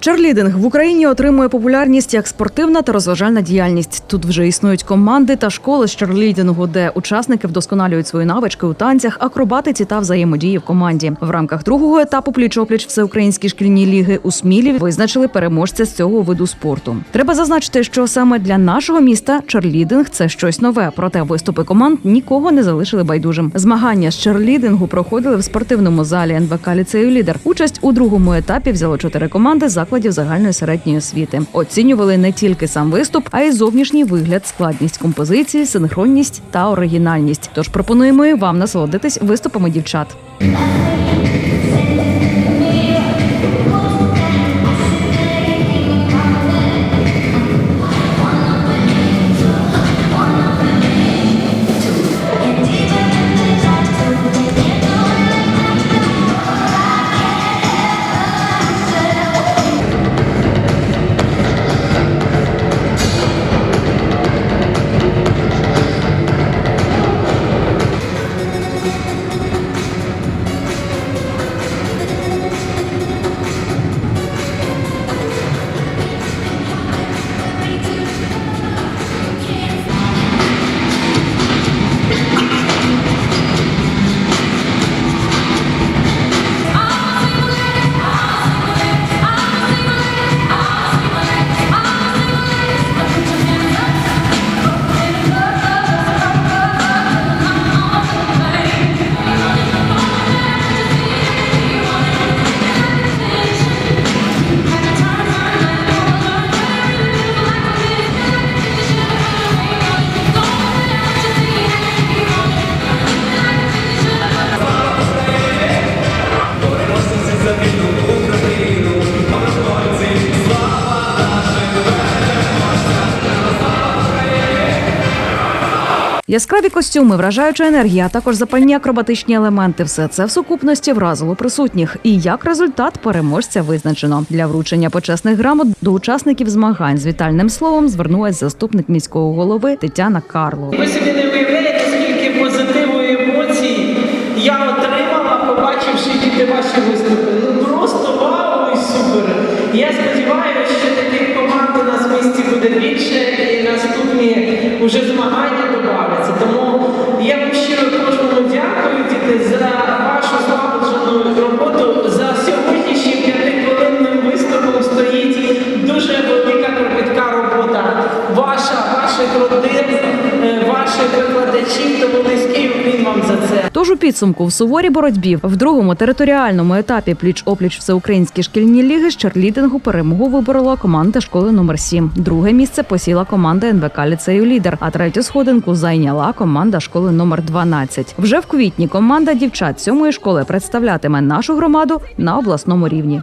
Черлідинг в Україні отримує популярність як спортивна та розважальна діяльність. Тут вже існують команди та школи з черлідингу, де учасники вдосконалюють свої навички у танцях, акробатиці та взаємодії в команді. В рамках другого етапу пліч-опліч всеукраїнські шкільні ліги у Смілі визначили переможця з цього виду спорту. Треба зазначити, що саме для нашого міста черлідинг це щось нове. Проте виступи команд нікого не залишили байдужим. Змагання з черлідингу проходили в спортивному залі НВК ліцею лідер. Участь у другому етапі взяло чотири команди закладів загальної середньої освіти. Оцінювали не тільки сам виступ, а й зовнішній вигляд, складність композиції, синхронність та оригінальність. Тож пропонуємо і вам насолодитись виступами дівчат. Яскраві костюми, вражаюча енергія, а також запальні акробатичні елементи. Все це в сукупності вразило присутніх. І як результат переможця визначено для вручення почесних грамот до учасників змагань з вітальним словом звернулась заступник міського голови Тетяна Карло. Ви собі не уявляєте, скільки позитиву і емоцій я отримала, побачивши діти ваші виступи. Ну просто вау і супер. Я сподіваюся, що таких команд у нас в місті буде більше і наступні вже змагання the more Тож у підсумку в суворій боротьбі в другому територіальному етапі пліч-опліч всеукраїнські шкільні ліги з черлідингу перемогу виборола команда школи номер 7 Друге місце посіла команда НВК ліцею лідер. А третю сходинку зайняла команда школи номер 12 Вже в квітні команда дівчат сьомої школи представлятиме нашу громаду на обласному рівні.